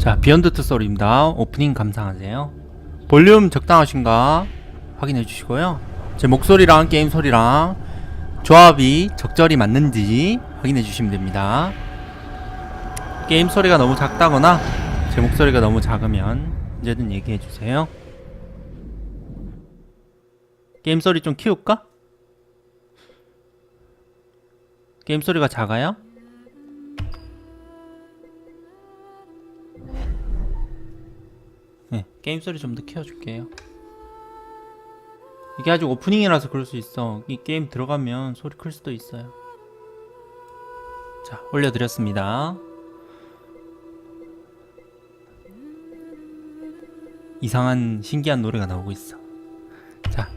자, 비욘드 투 소리입니다. 오프닝 감상하세요. 볼륨 적당하신가 확인해 주시고요. 제 목소리랑 게임 소리랑 조합이 적절히 맞는지 확인해 주시면 됩니다. 게임 소리가 너무 작다거나 제 목소리가 너무 작으면 언제든 얘기해 주세요. 게임 소리 좀 키울까? 게임 소리가 작아요? 게임 소리 좀 더 키워줄게요. 이게 아직 오프닝이라서 그럴 수 있어. 이 게임 들어가면 소리 클 수도 있어요. 자, 올려드렸습니다. 이상한 신기한 노래가 나오고 있어. 자,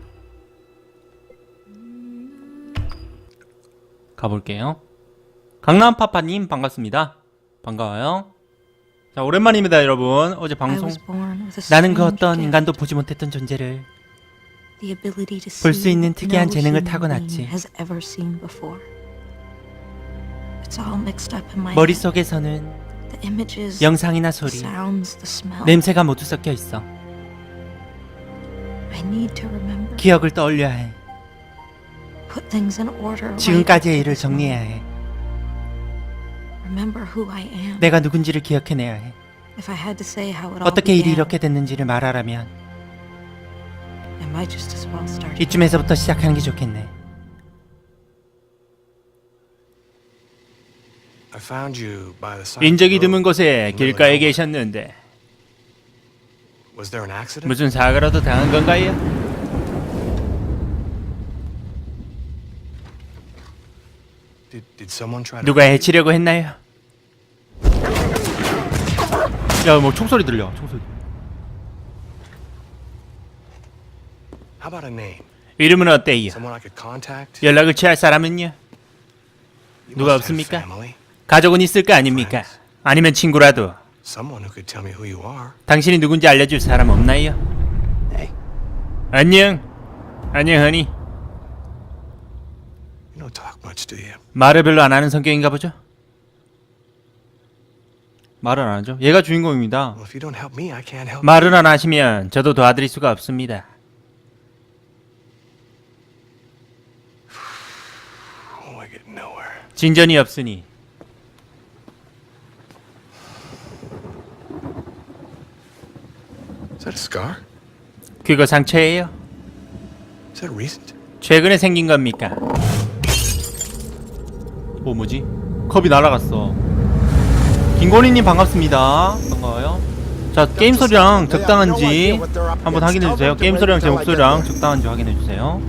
가볼게요. 강남파파님 반갑습니다. 반가워요. 자, 오랜만입니다, 여러분. 어제 방송 나는 그 어떤 인간도 보지 못했던 존재를 볼 수 있는 특이한 재능을 타고났지. 머릿속에서는 영상이나 소리, 네. 냄새가 모두 섞여 있어. 기억을 떠올려야 해. 지금까지의 일을 정리해야 해. 내가 누군지를 기억해내야 해. 어떻게 일이 이렇게 됐는지를 말하라면 이쯤에서부터 시작하는 게 좋겠네. 인적이 드문 곳에 길가에 계셨는데 무슨 사고라도 당한 건가요? 누가 해치려고 했나요? 야, 뭐 총소리 들려. 총소리. How about a name? 이름은 어때요? Someone I could contact? 연락을 취할 사람은요? You 누가 must have 없습니까? family. 가족은 있을 거 아닙니까? 아니면 친구라도 Someone who could tell me who you are. 당신이 누군지 알려줄 사람 없나요? 안녕. 안녕, 허니. you don't talk much, do you? 말을 별로 안 하는 성격인가 보죠? 말을 안 하죠? 얘가 주인공입니다. Well, if you don't help me, I can't help. 말을 안 하시면 저도 도와드릴 수가 없습니다. Oh, I get nowhere. 진전이 없으니 Is that a scar? 그거 상처예요? Is that recent? 최근에 생긴 겁니까? 뭐 뭐지? 컵이 날아갔어. 김건희님 반갑습니다. 반가워요. 자 게임 소리랑 적당한지 한번 확인해 주세요. 게임 소리랑 제 목소리랑 적당한지 확인해 주세요.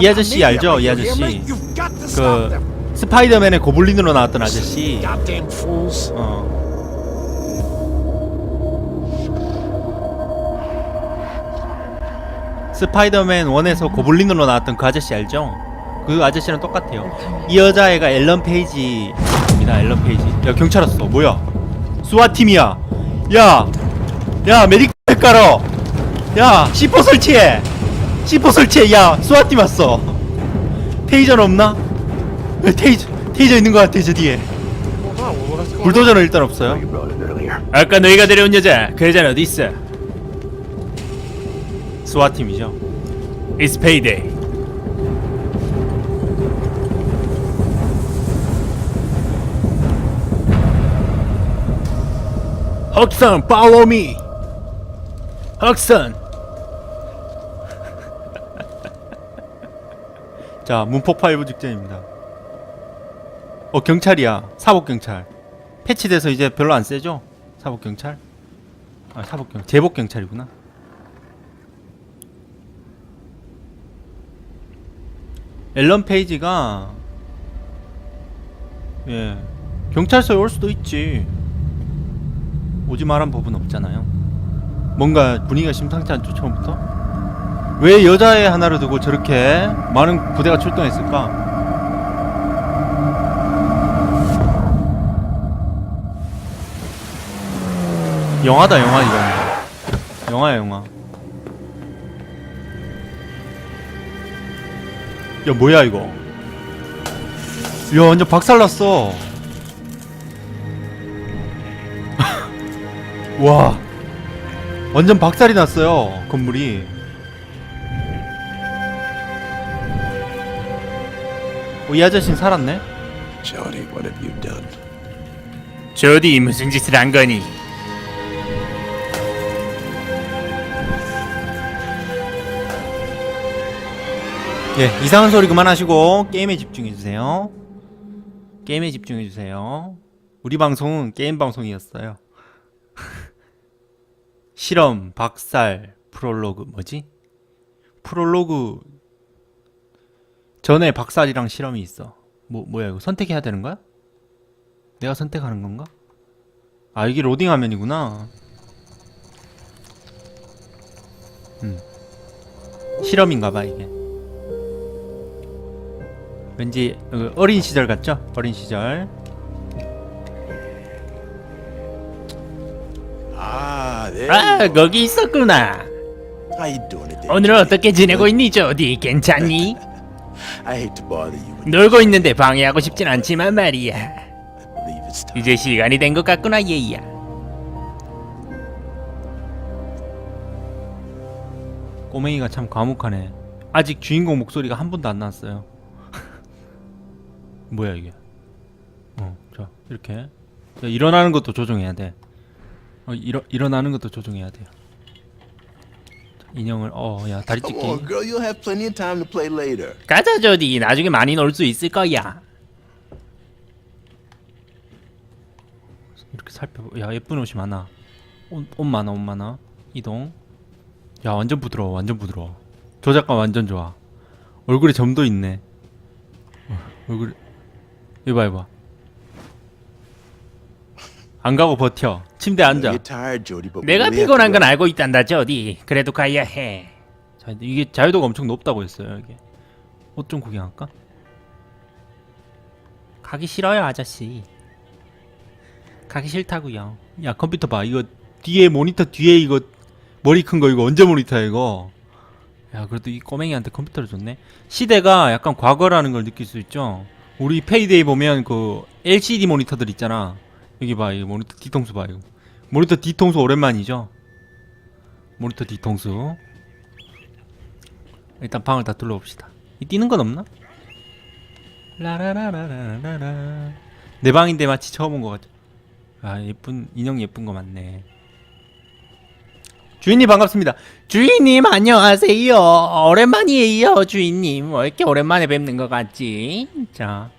이 아저씨 알죠? 이 아저씨. 그 스파이더맨의 고블린으로 나왔던 아저씨. 어. 스파이더맨 1에서 고블린으로 나왔던 그 아저씨 알죠? 그 아저씨랑 똑같아요. 이 여자애가 앨런 페이지 입니다. 앨런 페이지. 야 경찰 왔어. 뭐야? 수아 팀이야. 야, 야 메딕 깔어. 야 C4 설치해. C4 설치해. 야 수아 팀 왔어. 테이저는 없나? 야, 테이저 테이저 있는 것 같아 저 뒤에. 불도저는 일단 없어요. 아까 너희가 데려온 여자 그 여자는 어디 있어? 스와 팀이죠. It's payday. 헉선, follow me. 헉선. 자, 문폭 파이브 직전입니다. 어, 경찰이야. 사복 경찰. 패치돼서 이제 별로 안 세죠? 사복 경찰? 아 사복 경 제복 경찰이구나. 앨런 페이지가 예 경찰서에 올 수도 있지. 오지 말란 법은 없잖아요. 뭔가 분위기가 심상치 않죠 처음부터? 왜 여자애 하나를 두고 저렇게 많은 부대가 출동했을까? 영화다 영화 이거 영화야 영화 야 뭐야 이거 야 완전 박살났어 와 완전 박살이 났어요 건물이. 어, 이 아저씨는 살았네? Jody, what have you done? 조디 무슨 짓을 한 거니? 예 이상한 소리 그만하시고 게임에 집중해주세요. 게임에 집중해주세요. 우리 방송은 게임 방송이었어요 실험 박살 프롤로그 뭐지? 프롤로그 전에 박살이랑 실험이 있어 뭐 뭐야 이거 선택해야 되는 거야? 내가 선택하는 건가? 아 이게 로딩 화면이구나 음 실험인가봐 이게 왠지 어, 어린 시절 같죠? 어린 시절 아 you 거기 있었구나. are. How you doing today? 오늘 어떻게 지내고 있니 조디? 괜찮니? 놀고 있는데 방해하고 싶진 않지만 말이야. 이제 시간이 된 것 같구나 얘야. 꼬맹이가 참 과묵하네 아직 주인공 목소리가 한 번도 안 나왔어요 뭐야 이게 어자 이렇게 자, 일어나는 것도 조정해야 돼 어, 일어, 일어나는 것도 조정해야 돼요. 자, 인형을 어야 다리 Come 찢기. on, girl. You'll have plenty of time to play later. 가자 조디. 나중에 많이 놀 수 있을 거야. 이렇게 살펴보 야 예쁜 옷이 많아. 옷, 옷 많아 옷 많아. 이동. 야 완전 부드러워 완전 부드러워. 조작감 완전 좋아. 얼굴에 점도 있네. 어, 얼굴 이봐 이봐. 안 가고 버텨 침대 앉아. 내가 피곤한 건. 알고 있단다 조디. 그래도 가야 해. 자 이게 자유도가 엄청 높다고 했어요 이게. 옷 좀 구경할까? 가기 싫어요 아저씨. 가기 싫다고요. 야 컴퓨터 봐. 이거 뒤에 모니터 뒤에 이거 머리 큰 거 이거 언제 모니터야 이거? 야 그래도 이 꼬맹이한테 컴퓨터를 줬네. 시대가 약간 과거라는 걸 느낄 수 있죠? 우리 페이데이 보면 그 LCD 모니터들 있잖아. 여기 봐 이거 모니터 뒤통수 봐 이거 모니터 뒤통수 오랜만이죠 모니터 뒤통수 일단 방을 다 둘러봅시다. 이 뛰는 건 없나? 라라라라라라라. 내 방인데 마치 처음 온 것 같아. 아 예쁜 인형 예쁜 거 많네. 주인님 반갑습니다. 주인님 안녕하세요. 오랜만이에요 주인님. 왜 이렇게 오랜만에 뵙는 것 같지? 자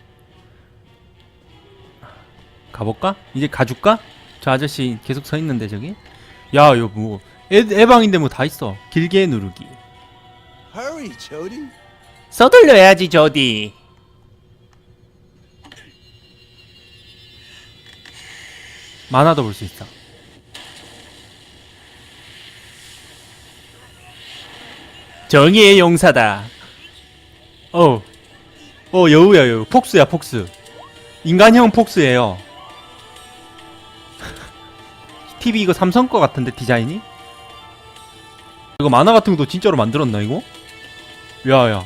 가볼까? 이제 가줄까? 저 아저씨 계속 서 있는데 저기. 야 이거 뭐 애, 애 방인데 뭐 다 있어. 길게 누르기. Hurry, Jody. 서둘러야지 조디. 만화도 볼 수 있어. 정의의 용사다. 어, 어 여우야 여우. 폭스야 폭스. 인간형 폭스예요. TV 이거 삼성 거 같은데 디자인이? 이거 만화 같은 것도 진짜로 만들었나 이거? 야야.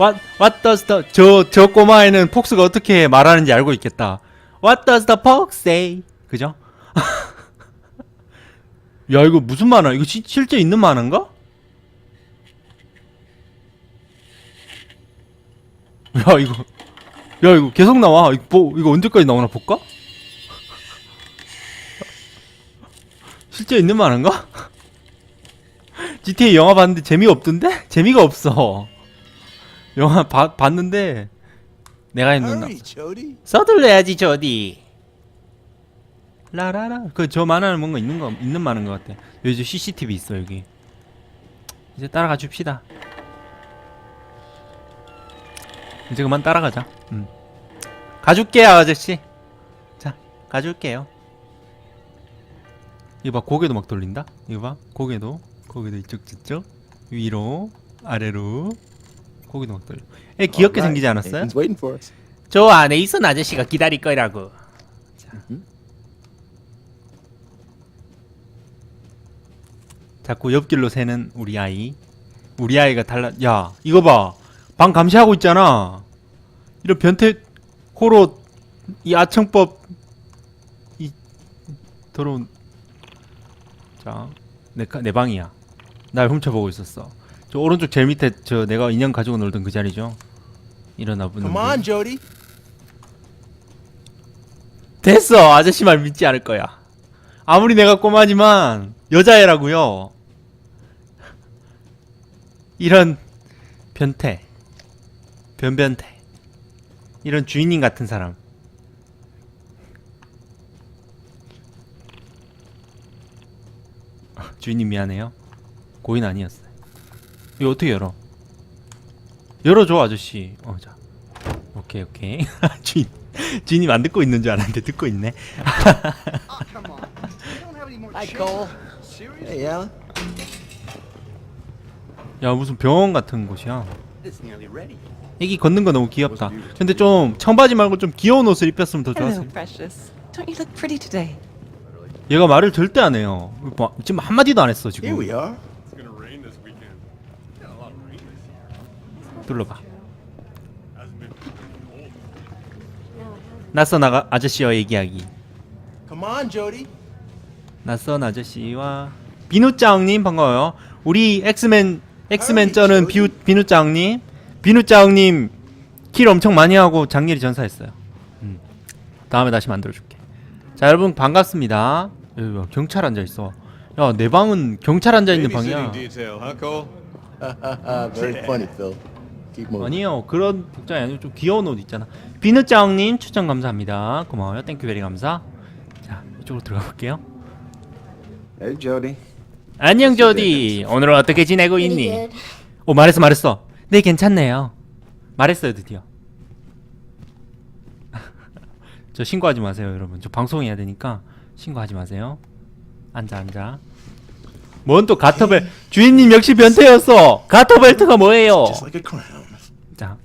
What What does the 저 저 꼬마애는 폭스가 어떻게 말하는지 알고 있겠다. What does the fox say? 그죠? 야 이거 무슨 만화? 이거 시, 실제 있는 만화인가? 야 이거 야 이거 계속 나와 이거 뭐 이거 언제까지 나오나 볼까? 실제 있는 만화인가? GTA 영화 봤는데 재미없던데? 재미가 없어 영화 봐, 봤는데 내가 했는 Hurry, Jody. 서둘러야지 조디. 라라라 그 저 만화는 뭔가 있는 거 있는 만화인 것 같아 여기 CCTV 있어 여기 이제 따라가 줍시다 이제 그만 따라가자 음. 가줄게요 아저씨 자 가줄게요 이거 봐 고개도 막 돌린다 이거 봐 고개도 고개도 이쪽 저쪽 위로 아래로 고개도 막 돌려 애 귀엽게 생기지 않았어요? 저 안에 있은 아저씨가 기다릴 거라고. 자꾸 옆길로 새는 우리 아이. 우리 아이가 달라. 야, 이거 봐. 방 감시하고 있잖아. 이런 변태 호로 이 아청법 이 더러운 자, 내, 방이야. 날 훔쳐보고 있었어. 저 오른쪽 제일 밑에 저 내가 인형 가지고 놀던 그 자리죠. 일어나 보는. Come on, Jody. 됐어. 아저씨 말 믿지 않을 거야. 아무리 내가 꼬마지만 여자애라고요. 이런 변태, 변변태, 이런 주인님 같은 사람. 아, 주인님 미안해요. 고인 아니었어요. 이거 어떻게 열어? 열어줘 아저씨. 어 자. 오케이 오케이. 주인 주인님 안 듣고 있는 줄 알았는데 듣고 있네. Hi, Cole. Hey, Alan. 야 무슨 병원 같은 곳이야. 애기 걷는 거 너무 귀엽다. 근데 좀 청바지 말고 좀 귀여운 옷을 입혔으면 더 좋았을. precious. Don't you look pretty today? 얘가 말을 절대 안 해요. 뭐, 지금 한 마디도 안 했어 Here 지금. we are. 눌러봐. 낯선 아가, 아저씨와 얘기하기. Come on, Jody. 낯선 아저씨와 비누짱님 반가워요. 우리 엑스맨 엑스맨 쩌는 비누 비누짱님 비누짱님 킬 엄청 많이 하고 장렬히 전사했어요. 음. 다음에 다시 만들어줄게. 자 여러분 반갑습니다. 여기 뭐 경찰 앉아 있어. 야 내 방은 경찰 앉아 있는 방이야. detail, huh, Cole? Very funny, Phil. Keep moving. 아니요 그런 복장이 아니고 좀 귀여운 옷 있잖아. 비누짱님 추천 감사합니다. 고마워요. 땡큐베리 감사. 자 이쪽으로 들어가 볼게요. Hey, Jody. 안녕 조디. 오늘은 어떻게 지내고 있니? 오 말했어 말했어. 네 괜찮네요. 말했어요 드디어. 저 신고하지 마세요 여러분. 저 방송해야 되니까 신고하지 마세요. 앉아 앉아. 뭔 또 가터벨 주인님 역시 변태였어. 가터벨트가 뭐예요? Just like a crown. 자.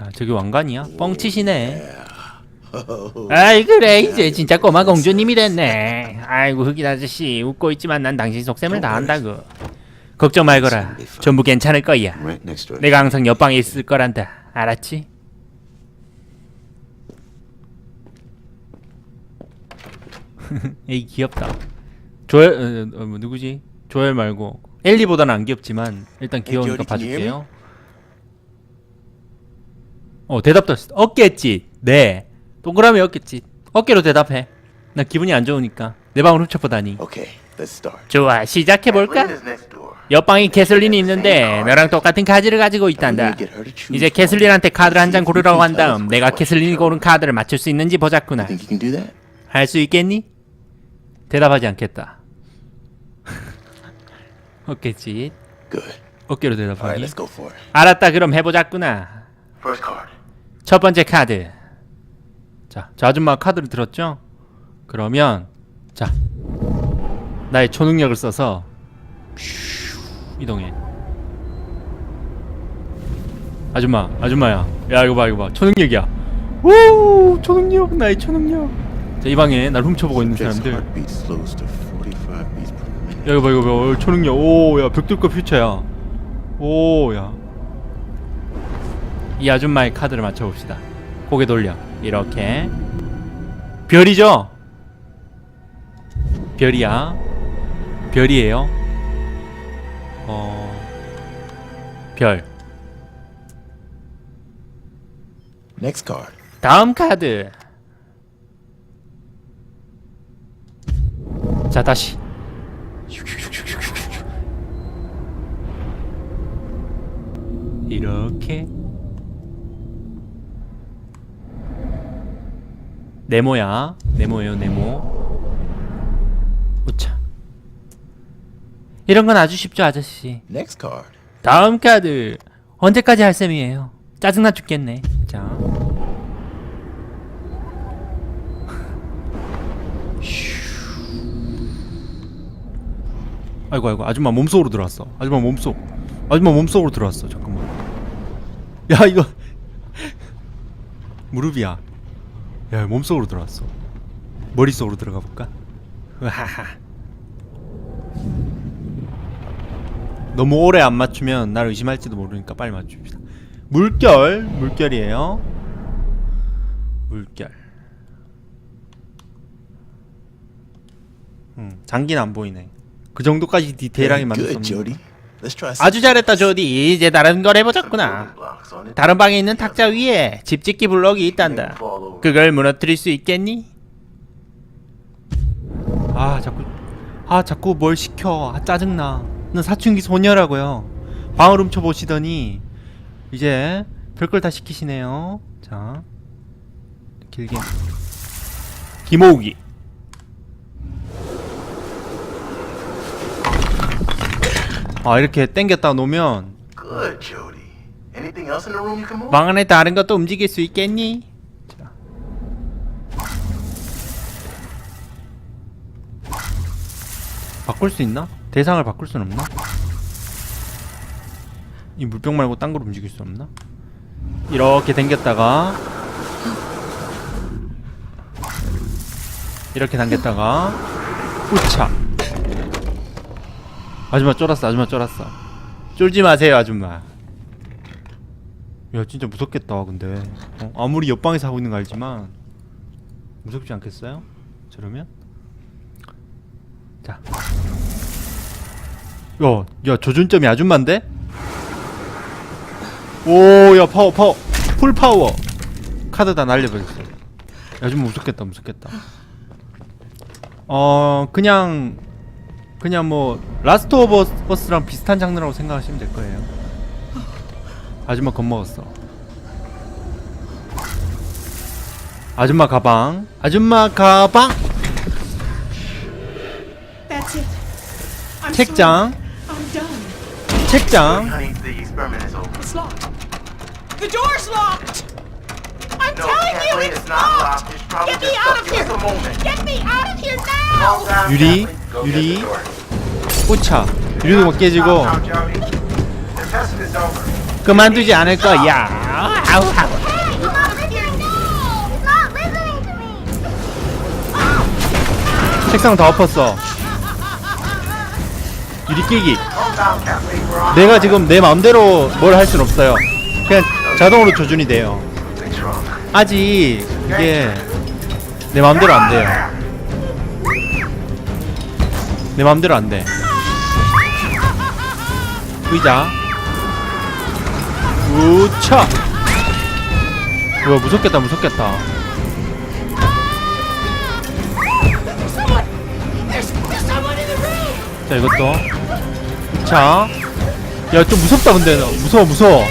야 저기 왕관이야? 뻥치시네. 아이 그래 이제 진짜 꼬마 공주님이 됐네. 아이고 흑인 아저씨 웃고 있지만 난 당신 속셈을 다 안다고. 걱정 말거라. 전부 괜찮을 거야. Right next door. 내가 항상 옆방에 있을 거란다. 알았지? 에이 귀엽다. 조엘 어, 어, 뭐 누구지? 조엘 말고 엘리보다는 안 귀엽지만 일단 귀여우니까 봐줄게요. 어 대답도 했어. 어깨짓. 네. 동그라미 어깨짓. 어깨로 대답해. 나 기분이 안 좋으니까 내 방을 훔쳐보다니. 좋아 시작해 볼까? 옆방에 캐슬린이 있는데 너랑 똑같은 카드를 가지고 있단다. 이제 캐슬린한테 카드를 한 장 고르라고 한 다음 내가 캐슬린이 고른 카드를 맞출 수 있는지 보자꾸나. 할 수 있겠니? 대답하지 않겠다. 어깨짓. Good. 어깨로 대답하기. let's go for it. 알았다 그럼 해보자꾸나. First card. 첫 번째 카드. 자, 저 아줌마 카드를 들었죠? 그러면 자 나의 초능력을 써서 슈, 이동해. 아줌마, 아줌마야. 야 이거 봐, 이거 봐. 초능력이야. 오, 초능력, 나의 초능력. 자, 이 방에 날 훔쳐보고 있는 사람들. heartbeat slows to 45 beats per minute. 야 이거 봐, 이거 봐. 어, 초능력. 오, 야 벽돌과 퓨처야. 오, 야. 이 아줌마의 카드를 맞춰봅시다. 고개 돌려. 이렇게. 별이죠? 별이야. 별이에요. 어. 별. Next card. 다음 카드. 자, 다시. 이렇게. 네모야. 네모예요 네모. 우차. 이런 건 아주 쉽죠 아저씨. Next card. 다음 카드. 언제까지 할 셈이에요? 짜증나 죽겠네 아이고 아이고 아줌마 몸속으로 들어왔어. 아줌마 몸속. 아줌마 몸속으로 들어왔어. 잠깐만. 야 이거. 무릎이야. 야 몸속으로 들어왔어. 머릿속으로 들어가 볼까? 으하하. 너무 오래 안 맞추면 날 의심할지도 모르니까 빨리 맞춥시다. 물결. 물결이에요. 물결. 응, 장기는 안 보이네. 그 정도까지 디테일하게 Very 만들 수 good, 없는. Jody. Let's try 아주 잘했다 조디. 이제 다른 걸 해보자꾸나. 다른 방에 있는 탁자 위에 집 짓기 블럭이 있단다. 그걸 무너뜨릴 수 있겠니? 아 자꾸 아 자꾸 뭘 시켜. 아 짜증나. 는 사춘기 소녀라고요. 방을 훔쳐 보시더니 이제 별걸 다 시키시네요. 자 길게. 김호욱이 아 이렇게 땡겼다 놓으면 Good, Jody. Anything else in the room you can move? 방 안에 다른 것도 움직일 수 있겠니? 바꿀 수 있나? 대상을 바꿀 수는 없나? 이 물병 말고 딴 걸 움직일 수 없나? 이렇게 당겼다가 이렇게 당겼다가 우차 아줌마 쫄았어 아줌마 쫄았어. 쫄지 마세요 아줌마. 야 진짜 무섭겠다 근데. 어, 아무리 옆방에서 하고 있는 거 알지만 무섭지 않겠어요? 저러면? 자. 야, 야 조준점이 아줌마인데? 오 야 파워 파워. 풀 파워. 카드 다 날려버렸어. 야, 아줌마 무섭겠다 무섭겠다. 어 그냥 그냥 뭐 라스트 오브 버스랑 비슷한 장르라고 생각하시면 될 거예요 아줌마 겁먹었어. 아줌마 가방. 아줌마 가방. That's it. I'm 책장. 책장. I'm No, telling you, it's not locked. Get me out of here. Get me out of here now. 유리, 유리. 유리도 못 깨지고. 그만두지 않을 거야 아우 아우! 책상 다 엎었어. 유리 on. 내가 지금 내 마음대로 뭘 할 순 없어요. 그냥 자동으로 조준이 돼요. 아직 이게 내 마음대로 안 돼요. 내 마음대로 안 돼. 의자. 우차. 우와 무섭겠다 무섭겠다. 자 이것도. 자. 야 좀 무섭다 근데 너. 무서워 무서워.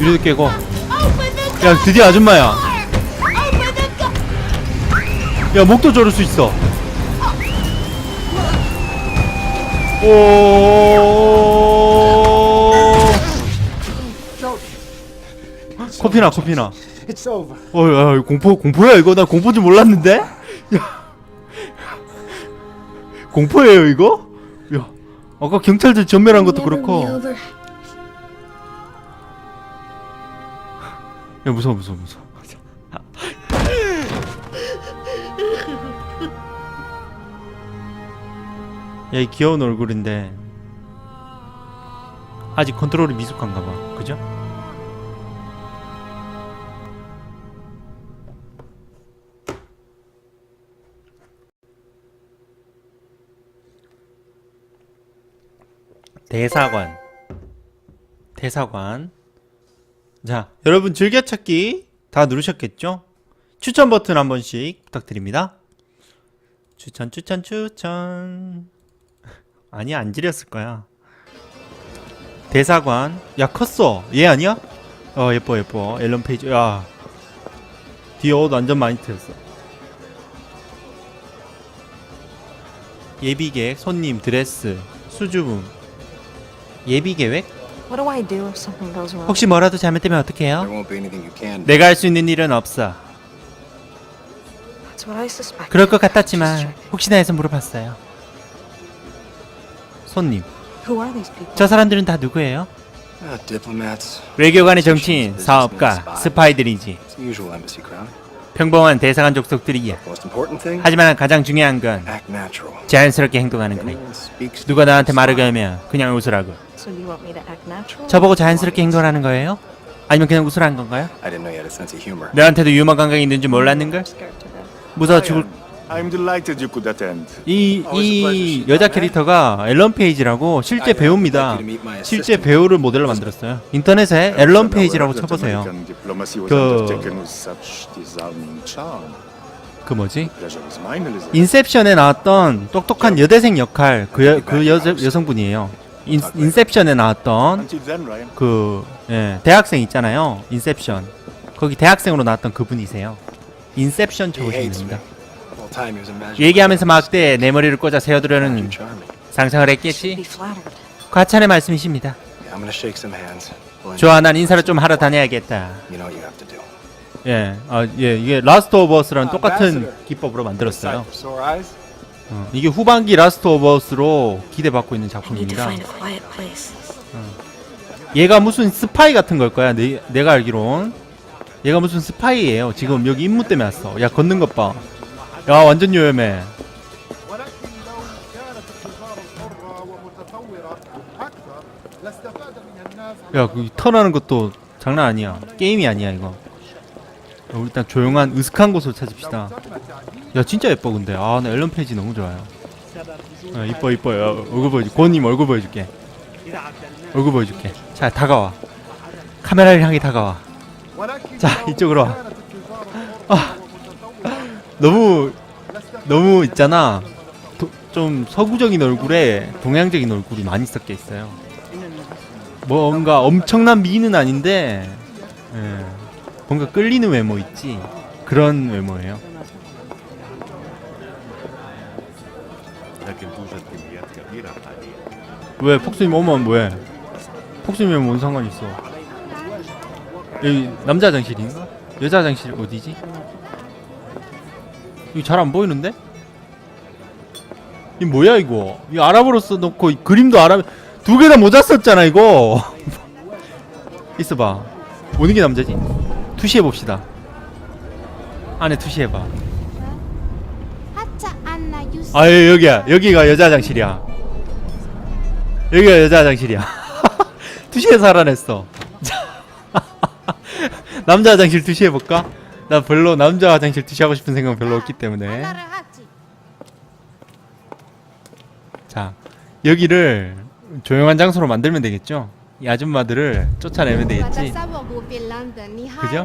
유리도 깨고. 야 드디어 아줌마야. 야 목도 조를 수 있어. 오. It's over. 어, 야, 공포 공포야 이거 나 공포인 줄 몰랐는데. 야. 공포예요 이거? 야. 아까 경찰들 전멸한 것도 그렇고. 야 무서워 무서워 무서워. 야, 이 귀여운 얼굴인데 아직 컨트롤이 미숙한가 봐. 그죠? 대사관. 대사관. 자, 여러분 즐겨찾기 다 누르셨겠죠? 추천 버튼 한 번씩 부탁드립니다. 추천, 추천, 추천. 아니, 안 지렸을 거야. 대사관. 야, 컸어. 얘 아니야? 어, 예뻐, 예뻐. 앨런 페이지. 야. 뒤에 옷 완전 많이 트였어. 예비객, 손님, 드레스, 수주분. 예비 계획? What do I do if something goes wrong? 혹시 뭐라도 잘못되면 어떡해요? There won't be anything you can do. 내가 할 수 있는 일은 없어. That's what I suspect. 그럴 것 같았지만 혹시나 해서 물어봤어요. 손님, Who are these people? 저 사람들은 다 누구예요? Ah, diplomats. 외교관의 정치인, 사업가, 스파이들이지. It's the usual embassy crowd. 평범한 대사관 족속들이야. Most important thing? 하지만 가장 중요한 건 Act natural. 자연스럽게 행동하는 거야. 누가 나한테 말을. 걸면 그냥 웃으라고. So you want me to act natural? 저보고 자연스럽게 행동하는 거예요? 아니면 그냥 웃으라 한 건가요? I didn't know you had a sense of humor. 너한테도 유머 감각이 있는 줄 몰랐는걸? 무서워 죽을 I'm delighted you could attend. 이, 이 여자 캐릭터가 앨런 페이지라고 실제 배우입니다. 실제 배우를 모델로 만들었어요. 인터넷에 앨런 페이지라고 쳐보세요. 그-. 그 뭐지? 인셉션에 나왔던 똑똑한 여대생 역할 그, 여, 그 여, 여성분이에요. 인, 인셉션에 나왔던. 그 예, 대학생 있잖아요. 인셉션. 거기 대학생으로 나왔던 그분이세요. 인셉션 적으시면 됩니다. 얘기하면서 막대 내 머리를 꽂아 세워두려는. 상상을 했겠지. 과찬의 말씀이십니다. 좋아, 난 인사를 좀 하러 다녀야겠다. 예, 아, 예, 이게 라스트 오브 어스랑 똑같은 기법으로 만들었어요. 어, 이게 후반기 라스트 오브 어스로 기대받고 있는 작품입니다. place. 얘가 무슨 스파이 같은 걸 거야. 내, 내가 알기론. 얘가 무슨 스파이예요. 지금 여기 임무 때문에 왔어. 야, 걷는 것 봐. 야, 완전 요염해. ولكن لو كانت التجارة حرة ومتطورة أكثر لاستفاد منها الناس 야, 그 턴하는 것도 장난 아니야. 게임이 아니야, 이거. 야, 우리 일단 조용한 으슥한 곳을 찾읍시다. 야, 진짜 예뻐, 근데. 아, 나 앨런 페이지 너무 좋아요. 아, 이뻐, 이뻐. 야, 얼굴 보여줄게. 고님 얼굴 보여줄게. 얼굴 보여줄게. 자, 다가와. 카메라를 향해 다가와. ولكن 자, لو 이쪽으로 와. كانت التجارة 아, حرة ومتطورة 너무 너무 있잖아. 도, 좀 서구적인 얼굴에 동양적인 얼굴이 많이 섞여 있어요. 뭔가 엄청난 미인은 아닌데 예, 뭔가 끌리는 외모 있지 그런 외모예요. 왜 폭수님 오면 뭐해? 폭수님이 뭔 상관 있어? 여기 남자 화장실인가? 여자 화장실 어디지? 이거 잘 안 보이는데? 이 뭐야 이거? 이 아랍어로 써놓고 그림도 아랍 두 개 다 모자 썼잖아 이거. 있어봐. 보는 게 남자지? 투시해 봅시다. 안에 투시해 봐. 아 여기야 여기가 여자 화장실이야. 여기가 여자 화장실이야. 투시에 살아냈어. 남자 화장실 투시해 볼까? 나 별로 남자 화장실 투시하고 싶은 생각은 별로 없기 때문에. 자 여기를 조용한 장소로 만들면 되겠죠? 이 아줌마들을 쫓아내면 되겠지? 그죠?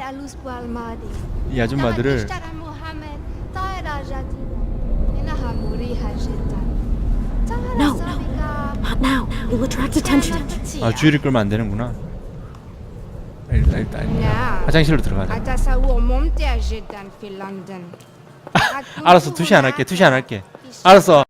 이 아줌마들을 아 주의를 끌면 안 되는구나. 일단 일단 화장실로 들어가자. 알았어. 투시 안 할게. 투시 안 할게. 알았어.